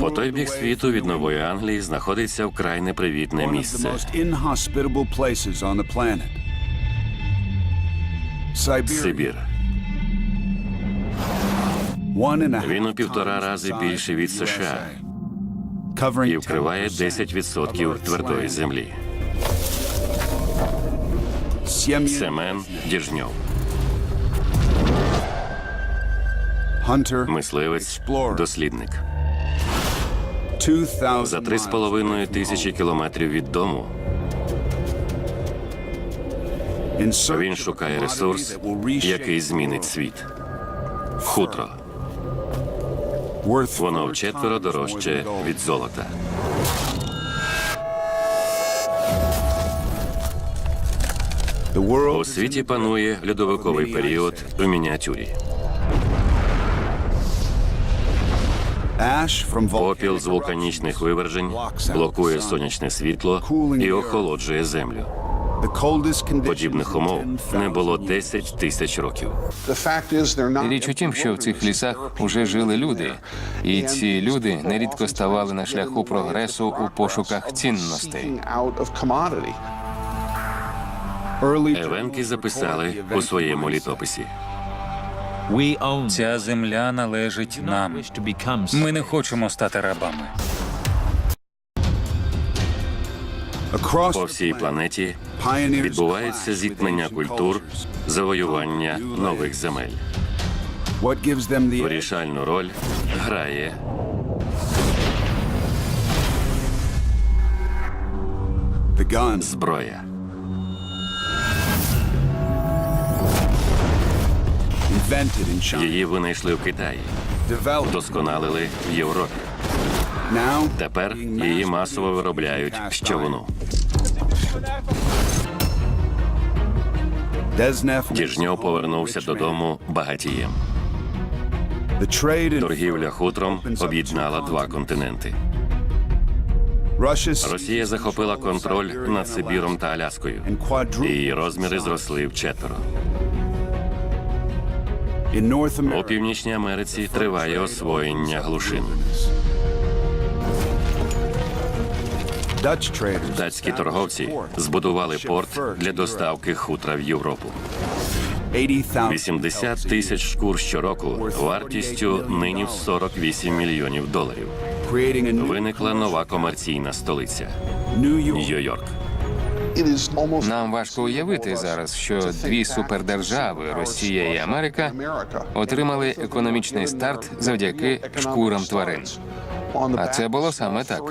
По той бік світу від Нової Англії знаходиться вкрай непривітне місце. Сибір. Він у півтора рази більше від США. І вкриває 10% 10% of Earth's твердої землі. Семен Діжньов, мисливець, дослідник. 2000 За три з половиною тисячі кілометрів від дому він шукає ресурс, який змінить світ. Хутро. Воно вчетверо дорожче від золота. У світі панує льодовиковий період у мініатюрі. Попіл з вулканічних вивержень блокує сонячне світло і охолоджує землю. The Подібних умов не було years. 10 тисяч років. Річ у тім, що в цих лісах уже жили люди, і ці люди нерідко ставали на шляху прогресу у пошуках цінностей. Евенки записали у своєму літописі. Ця земля належить нам. Ми не хочемо стати рабами. По всій планеті відбувається зіткнення культур, завоювання нових земель. What gives them the edge? Вирішальну роль грає зброя. Її винайшли в Китаї, developed вдосконалили в Європі. Тепер її масово виробляють з човуну. Дезнеф Діжньов повернувся додому багатієм. Торгівля хутром об'єднала два континенти. Росія захопила контроль над Сибіром та Аляскою. Її розміри зросли вчетверо. У Північній Америці триває освоєння глушин. Датські торговці збудували порт для доставки хутра в Європу. Europe. 80,000 80 тисяч шкур щороку вартістю нині в 48 мільйонів доларів. Виникла нова комерційна столиця. Нью-Йорк. Нам важко уявити зараз, що дві супердержави Росія і Америка отримали економічний старт завдяки шкурам тварин. А це було саме так.